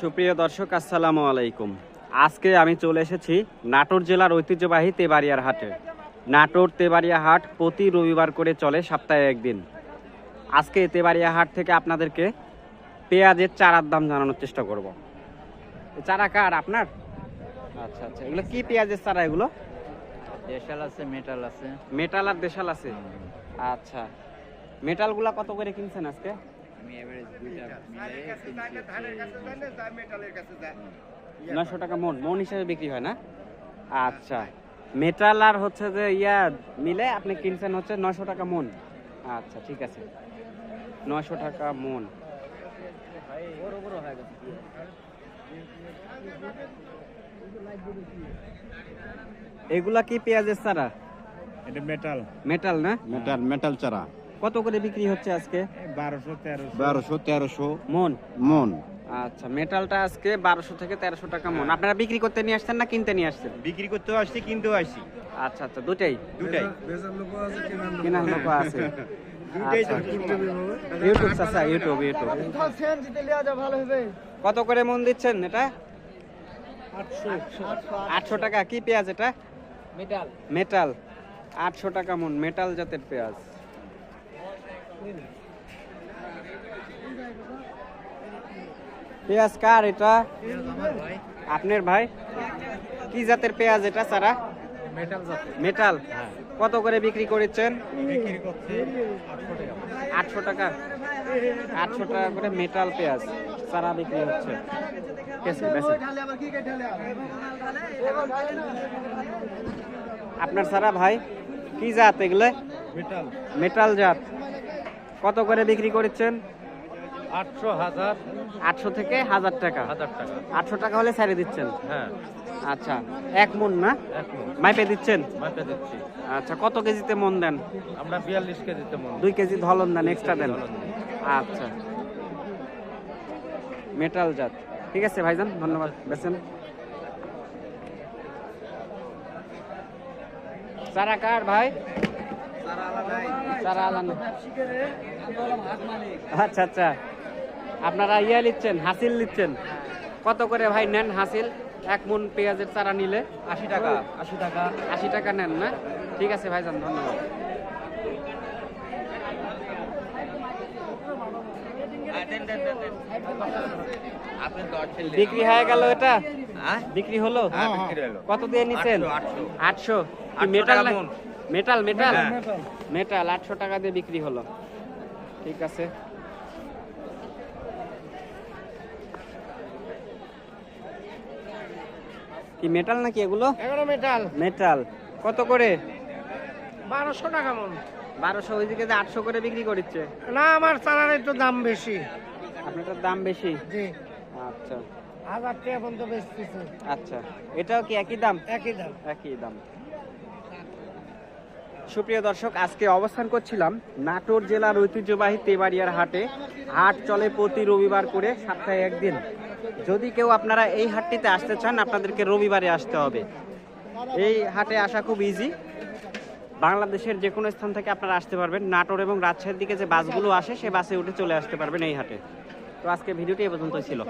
সুপ্রিয় দর্শক আসসালামু আলাইকুম। আজকে আমি চলে এসেছি নাটোর জেলার ঐতিহ্যবাহী তেবাড়িয়ার হাটে। নাটোর তেবাড়িয়া হাট প্রতি রবিবার করে চলে সপ্তাহে একদিন। আজকে তেবাড়িয়া হাট থেকে আপনাদেরকে পেঁয়াজের চারার দাম জানানোর চেষ্টা করব। চারা কার আপনার? আচ্ছা আচ্ছা এগুলো কি পেঁয়াজের চারা এগুলো? দেশাল আছে মেটাল আছে। মেটাল আর দেশাল আছে? আচ্ছা মেটালগুলা কত করে কিনছেন আজকে? আমি এভারেজ দুইটা টাকা মন মন হিসাবে বিক্রি হয় না? আচ্ছা মেটাল আর হচ্ছে যে ইয়া মিলে আপনি কিনছেন হচ্ছে নশো টাকা মন। আচ্ছা ঠিক আছে। নশো টাকা মন। বড় বড় হয়ে গেছে এগুলা কি পেঁয়াজের চারা? এটা মেটাল। মেটাল না? মেটাল মেটাল চারা। কত করে বিক্রি হচ্ছে আজকে? বারোশো তেরোশো। বারোশো তেরোশো। মন? মন। আচ্ছা মেটালটা আজকে বারোশো থেকে তেরোশো টাকা মন। আপনারা বিক্রি করতে নিয়ে আসছেন না কিনতে নিয়ে আসছেন? বিক্রি করতেও আসছি কিনতেও আসছি। আচ্ছা আচ্ছা দুটাই? দুটাই। কেনার লোক আছে। আচ্ছা। ইউটিউব চাচা ইউটিউব ইউটিউব কত করে মন দিচ্ছেন এটা? আটশো টাকা। কি পেঁয়াজ এটা? মেটাল। মেটাল। আটশো টাকা মন মেটাল জাতের পেঁয়াজ। পেঁয়াজ কার এটা? আপনার ভাই? কি জাতের পেঁয়াজ এটা সারা? মেটাল কত করে বিক্রি করেছেন? আটশো টাকা। আটশো টাকা? করে মেটাল পেঁয়াজ সারা বিক্রি হচ্ছে। আপনার সারা ভাই? কি জাত এগুলো? মেটাল মেটাল জাত। কত করে বিক্রি করেছেন? আটশো হাজার। আটশো থেকে হাজার টাকা। হাজার টাকা। আটশো টাকা হলে ছাড়ে দিচ্ছেন? হ্যাঁ। আচ্ছা এক মন না? এক মাইপে দিচ্ছেন? দিচ্ছি। আচ্ছা কত কেজিতে মন দেন? আমরা বিয়াল্লিশ কেজিতে মন। দুই কেজি ধলন দেন এক্সট্রা দেন? আচ্ছা। মেটাল জাত। ঠিক আছে ভাইজান ধন্যবাদ। বেছেন চারা কার ভাই? চারা আলাদা আচ্ছা আচ্ছা। আপনারা ইয়া নিচ্ছেন হাসিল নিচ্ছেন কত করে ভাই নেন হাসিল? এক মন পেঁয়াজের চারা নিলে। আশি টাকা আশি টাকা। আশি টাকা নেন না? ঠিক আছে ভাইজান ধন্যবাদ। বিক্রি হয়ে গেল এটা? হ্যাঁ? বিক্রি হলো? হ্যাঁ বিক্রি হলো। কত দিয়ে নিছেন? আটশো, মেটাল। Metal metal. মেটাল আটশো টাকা দিয়ে বিক্রি হলো। ঠিক আছে। কি মেটাল নাকি এগুলো? এগারো মেটাল মেটাল কত করে? বারোশো টাকা মন। বারোশো ওইদিকে যে আটশো করে বিক্রি করছে না আমার চালার একটু দাম বেশি। আপনারটার দাম বেশি? জি। আচ্ছা। হাজার টাকা পর্যন্ত বেচতেছে। আচ্ছা। এটাও কি একই দাম? একই দাম। একই দাম। সুপ্রিয় দর্শক, আজকে অবস্থান করছিলাম নাটোর জেলার ঐতিহ্যবাহী তেবাড়িয়ার হাটে। হাট চলে প্রতি রবিবার করে সপ্তাহে একদিন। যদি কেউ আপনারা এই হাটটিতে আসতে চান, আপনাদেরকে রবিবারে আসতে হবে। এই হাটে আসা খুব ইজি বাংলাদেশের যে কোনো স্থান থেকে আপনারা আসতে পারবেন। নাটোর এবং রাজশাহীর দিকে যে বাসগুলো আসে, সে বাসে উঠে চলে আসতে পারবেন এই হাটে। তো আজকে ভিডিওটি এ পর্যন্ত ছিল।